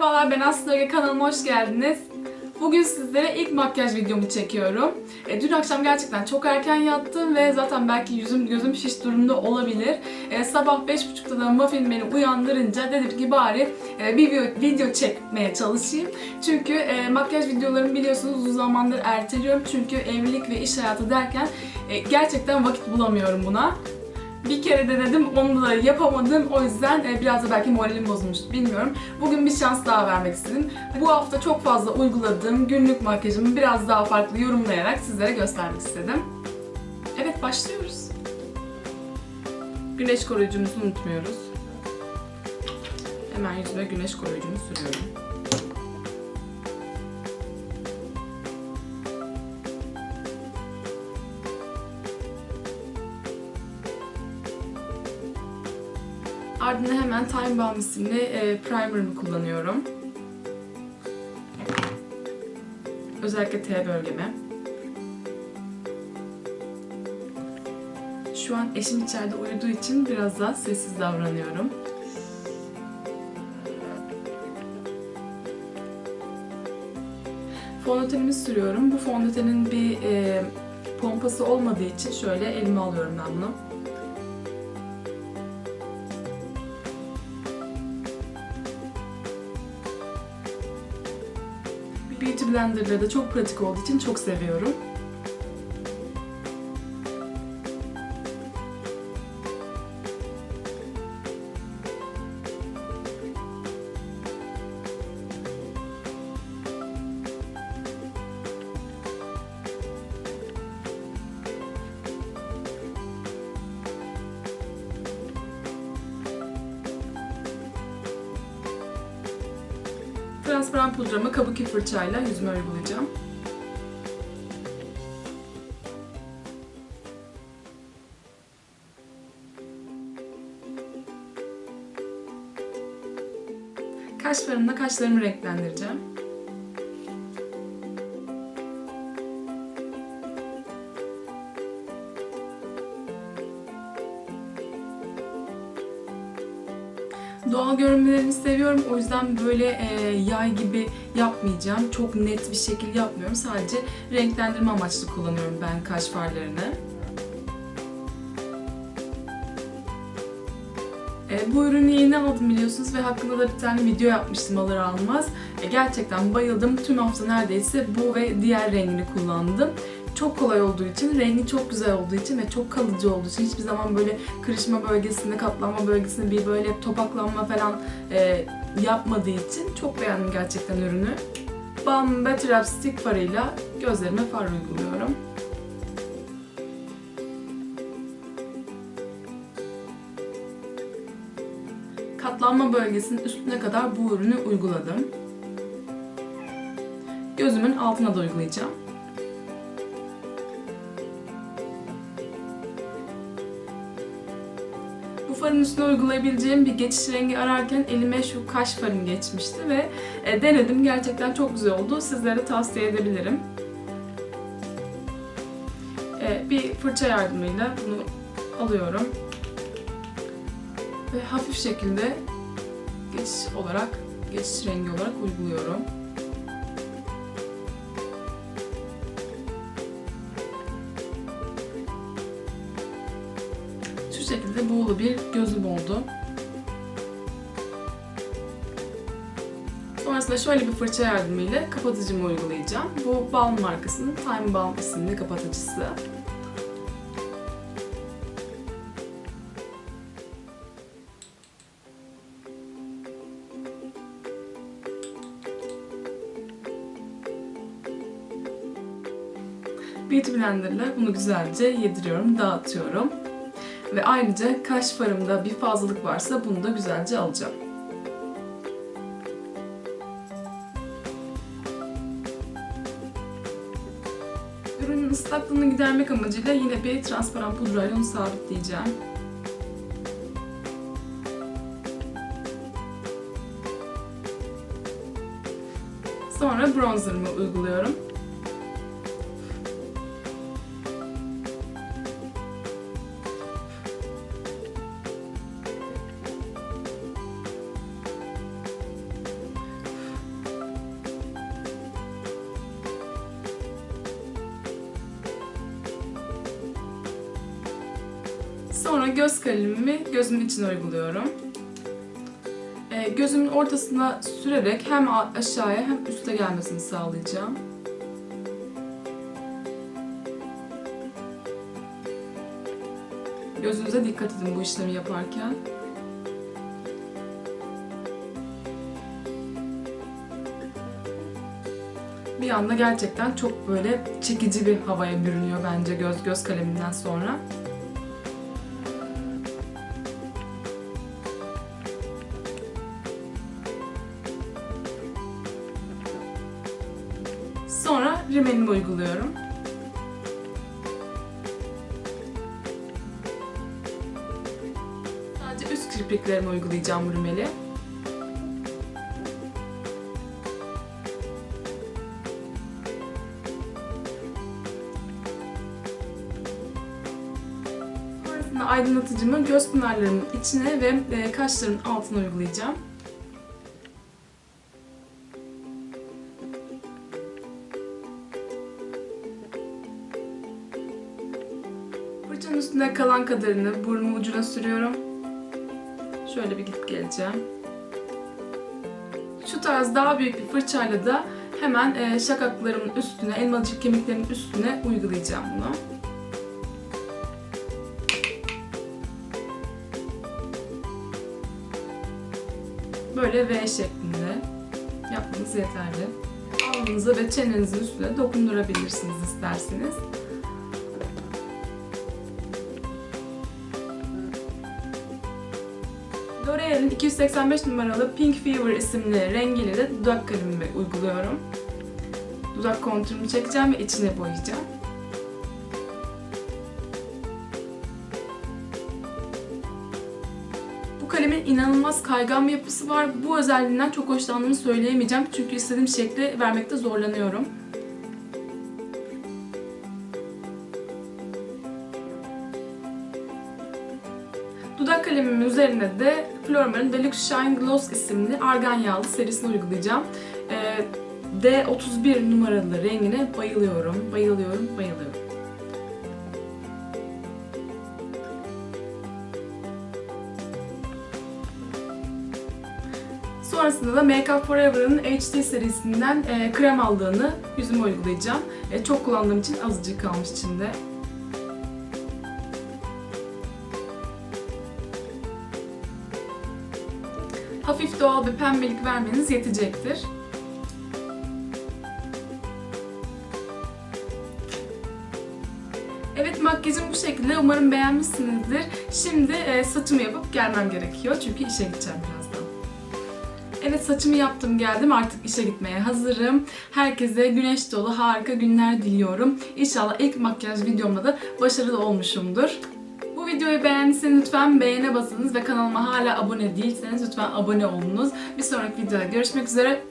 Merhabalar ben Aslı Öge kanalıma hoş geldiniz. Bugün sizlere ilk makyaj videomu çekiyorum. E, dün akşam gerçekten çok erken yattım ve zaten belki yüzüm gözüm şiş durumda olabilir. E, sabah 5.30'da da Muffin beni uyandırınca dedim ki bari e, bir video, video çekmeye çalışayım. Çünkü e, makyaj videolarımı biliyorsunuz uzun zamandır erteliyorum. Çünkü evlilik ve iş hayatı derken e, gerçekten vakit bulamıyorum buna. Bir kere denedim, onu da yapamadım. O yüzden e, biraz da belki moralim bozulmuş, bilmiyorum. Bugün bir şans daha vermek istedim. Bu hafta çok fazla uyguladığım günlük makyajımı biraz daha farklı yorumlayarak sizlere göstermek istedim. Evet, başlıyoruz. Güneş koruyucumuzu unutmuyoruz. Hemen yüzüme güneş koruyucumu sürüyorum. Ardından hemen Time Balm isimli e, primer'ımı kullanıyorum. Özellikle T bölgeme. Şu an eşim içeride uyuduğu için biraz daha sessiz davranıyorum. Fondötenimi sürüyorum. Bu fondötenin bir e, pompası olmadığı için şöyle elime alıyorum ben bunu. Beauty Blender'la da çok pratik olduğu için çok seviyorum. Transparan pudramı kabuki fırçayla yüzüme uygulayacağım. Kaş farımla kaşlarımı renklendireceğim. Doğal görünmelerini seviyorum. O yüzden böyle e, yay gibi yapmayacağım. Çok net bir şekil yapmıyorum. Sadece renklendirme amaçlı kullanıyorum ben kaş farlarını. E, bu ürünü yeni aldım biliyorsunuz ve hakkında da bir tane video yapmıştım alır almaz. E, gerçekten bayıldım. Tüm hafta neredeyse bu ve diğer rengini kullandım çok kolay olduğu için, rengi çok güzel olduğu için ve çok kalıcı olduğu için hiçbir zaman böyle kırışma bölgesinde, katlanma bölgesinde bir böyle topaklanma falan e, yapmadığı için çok beğendim gerçekten ürünü. Balm Better Stick farıyla gözlerime far uyguluyorum. Katlanma bölgesinin üstüne kadar bu ürünü uyguladım. Gözümün altına da uygulayacağım. Bu farın üstüne uygulayabileceğim bir geçiş rengi ararken elime şu kaş farım geçmişti ve e, denedim. Gerçekten çok güzel oldu. Sizlere tavsiye edebilirim. E, bir fırça yardımıyla bunu alıyorum. Ve hafif şekilde geçiş olarak, geçiş rengi olarak uyguluyorum. Şekilde buğulu bir gözüm oldu. Sonrasında şöyle bir fırça yardımıyla kapatıcımı uygulayacağım. Bu Balm markasının Time Balm isimli kapatıcısı. Beauty Blender ile bunu güzelce yediriyorum, dağıtıyorum. Ve ayrıca kaş farımda bir fazlalık varsa bunu da güzelce alacağım. Ürünün ıslaklığını gidermek amacıyla yine bir transparan pudrayla onu sabitleyeceğim. Sonra bronzerımı uyguluyorum. Sonra göz kalemimi gözümün içine uyguluyorum. Ee, gözümün ortasına sürerek hem aşağıya hem üste gelmesini sağlayacağım. Gözünüze dikkat edin bu işlemi yaparken. Bir anda gerçekten çok böyle çekici bir havaya bürünüyor bence göz göz kaleminden sonra. Rimelimi uyguluyorum. Sadece üst kirpiklerime uygulayacağım rimeli. Aydınlatıcımı göz pınarlarımın içine ve e, kaşlarımın altına uygulayacağım. Kalan kadarını burnumun ucuna sürüyorum. Şöyle bir gidip geleceğim. Şu tarz daha büyük bir fırçayla da hemen e, şakaklarımın üstüne, elmacık kemiklerimin üstüne uygulayacağım bunu. Böyle V şeklinde yapmanız yeterli. Alnınıza ve çenenizin üstüne dokundurabilirsiniz isterseniz. L'Oreal'in 285 numaralı Pink Fever isimli rengiyle de dudak kalemimi uyguluyorum. Dudak kontürümü çekeceğim ve içine boyayacağım. Bu kalemin inanılmaz kaygan bir yapısı var. Bu özelliğinden çok hoşlandığımı söyleyemeyeceğim. Çünkü istediğim şekli vermekte zorlanıyorum. Kalemimin üzerine de Flormar'ın Deluxe Shine Gloss isimli argan yağlı serisini uygulayacağım. Ee, D31 numaralı rengine bayılıyorum, bayılıyorum, bayılıyorum. Sonrasında da Make Up Forever'ın HD serisinden e, krem aldığını yüzüme uygulayacağım. E, çok kullandığım için azıcık kalmış içinde. Hafif doğal bir pembelik vermeniz yetecektir. Evet makyajım bu şekilde. Umarım beğenmişsinizdir. Şimdi e, saçımı yapıp gelmem gerekiyor. Çünkü işe gideceğim birazdan. Evet saçımı yaptım geldim. Artık işe gitmeye hazırım. Herkese güneş dolu harika günler diliyorum. İnşallah ilk makyaj videomda da başarılı olmuşumdur. Videoyu beğendiyseniz lütfen beğene basınız ve kanalıma hala abone değilseniz lütfen abone olunuz. Bir sonraki videoda görüşmek üzere.